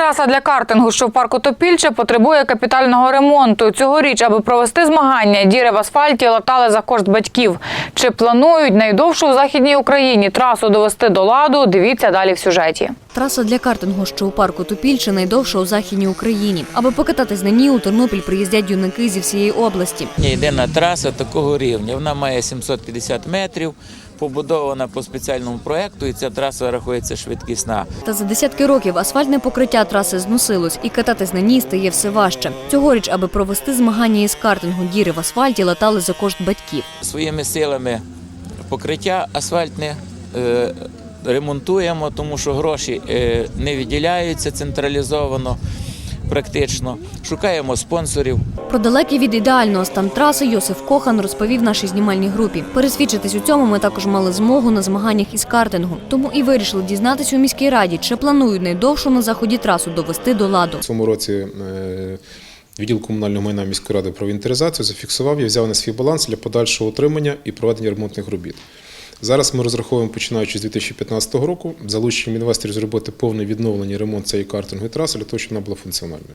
траса для картингу, що в парку Топільче, потребує капітального ремонту. Цьогоріч, аби провести змагання, діри в асфальті латали за кошт батьків. Чи планують найдовшу в західній Україні трасу довести до ладу? Дивіться далі в сюжеті. Траса для картингу, що у парку Топільче, найдовша у західній Україні. Аби покататись на ній, у Тернопіль приїздять юнаки зі всієї області. Єдина траса такого рівня. Вона має 750 метрів, побудована по спеціальному проекту, і ця траса рахується швидкісна. Та за десятки років асфальтне покриття траси зносилось, і кататись на ній стає все важче. Цьогоріч, аби провести змагання із картингу, діри в асфальті латали за кошт батьків. Своїми силами покриття асфальтне е, ремонтуємо, тому що гроші е, не виділяються централізовано. Практично шукаємо спонсорів. Про далекий від ідеального стан траси Йосиф Кохан розповів нашій знімальній групі. Пересвідчитись у цьому ми також мали змогу на змаганнях із картингу. Тому і вирішили дізнатися у міській раді, чи планують найдовшу на заході трасу довести до ладу. В цьому році е, відділ комунального майна міської ради про інвентаризацію зафіксував і взяв на свій баланс для подальшого утримання і проведення ремонтних робіт. Зараз ми розраховуємо, починаючи з 2015 року, залученням інвесторів зробити повне відновлення ремонт цієї картингової траси для того, щоб вона була функціональною.